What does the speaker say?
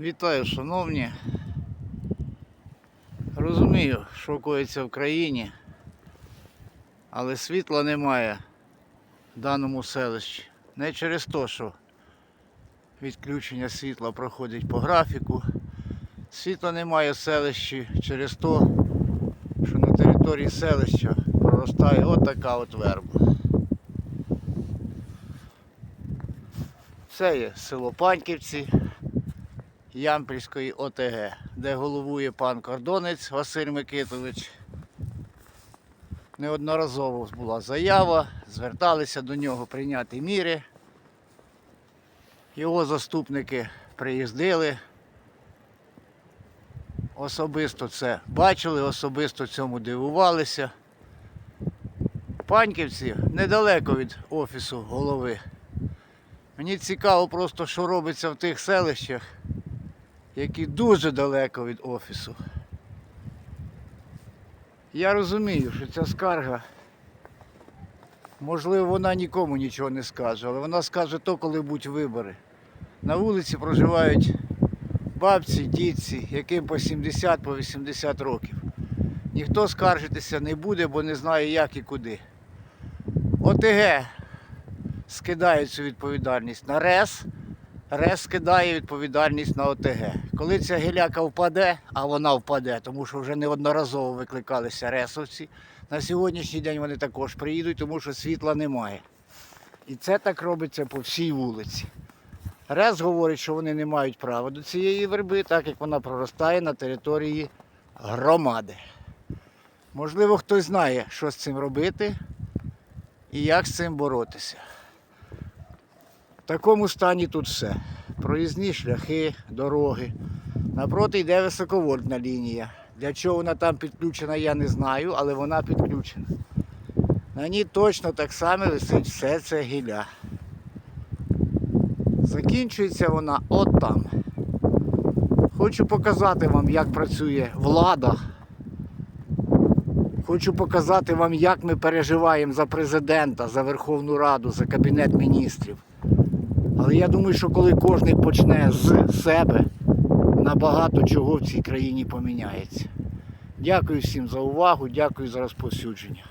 Вітаю, шановні. Розумію, що коїться в країні, але світла немає в даному селищі. Не через те, що відключення світла проходить по графіку. Світла немає в селищі через те, що на території селища проростає отака от верба. Це є село Паньківці. Ямпільської ОТГ, де головує пан кордонець Василь Микитович. Неодноразово була заява, зверталися до нього прийняти міри. Його заступники приїздили. Особисто це бачили, особисто цьому дивувалися. Паньківці недалеко від офісу голови. Мені цікаво просто, що робиться в тих селищах, які дуже далеко від офісу. Я розумію, що ця скарга, можливо, вона нікому нічого не скаже, але вона скаже то, коли будуть вибори. На вулиці проживають бабці, дітці, яким по 70, по 80 років. Ніхто скаржитися не буде, бо не знає, як і куди. ОТГ скидає цю відповідальність на РЕС, РЕС скидає відповідальність на ОТГ. Коли ця гіляка впаде, а вона впаде, тому що вже неодноразово викликалися ресовці, на сьогоднішній день вони також приїдуть, тому що світла немає. І це так робиться по всій вулиці. РЕС говорить, що вони не мають права до цієї верби, так як вона проростає на території громади. Можливо, хтось знає, що з цим робити і як з цим боротися. В такому стані тут все. Проїзні шляхи, дороги. Напроти йде високовольтна лінія. Для чого вона там підключена, я не знаю, але вона підключена. На ній точно так само висить все це гілля. Закінчується вона от там. Хочу показати вам, як працює влада. Хочу показати вам, як ми переживаємо за президента, за Верховну Раду, за Кабінет міністрів. Але я думаю, що коли кожен почне з себе, набагато чого в цій країні поміняється. Дякую всім за увагу, дякую за розповсюдження.